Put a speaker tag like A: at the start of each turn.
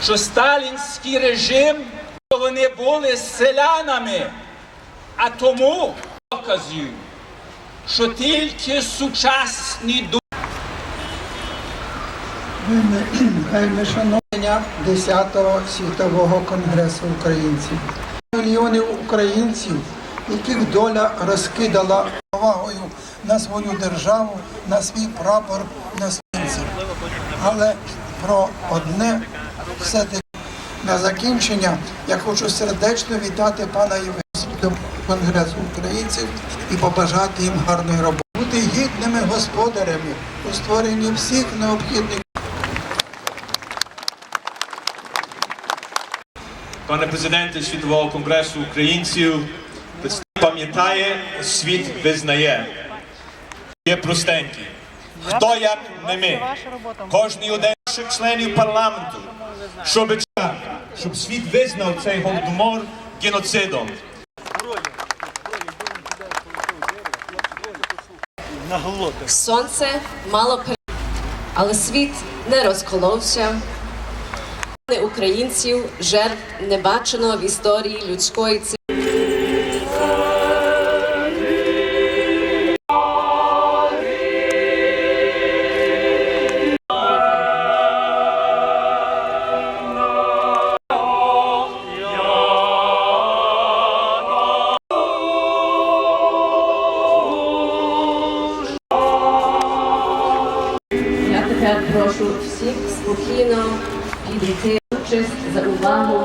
A: що сталінський режим вони були селянами, а тому доказів, що тільки сучасні ду-
B: Вельми шановлення 10-го світового конгресу українців. Мільйонів українців, яких доля розкидала увагою на свою державу, на свій прапор, на свинців. Але про одне на закінчення я хочу сердечно вітати пана Євгенія Конгресу українців і побажати їм гарної роботи. Бути гідними господарями у створенні всіх необхідних.
C: Пане президенте Світового конгресу українців, пам'ятає, світ визнає. Є простенький. Хто як не ми? Кожний один з наших членів парламенту, щоб, щоб світ визнав цей голодомор геноцидом.
D: Сонце мало перед, але світ не розколовся. Українців жертв не бачено в історії людської цивілізації. Я прошу всіх спокійно підійти честь за увагу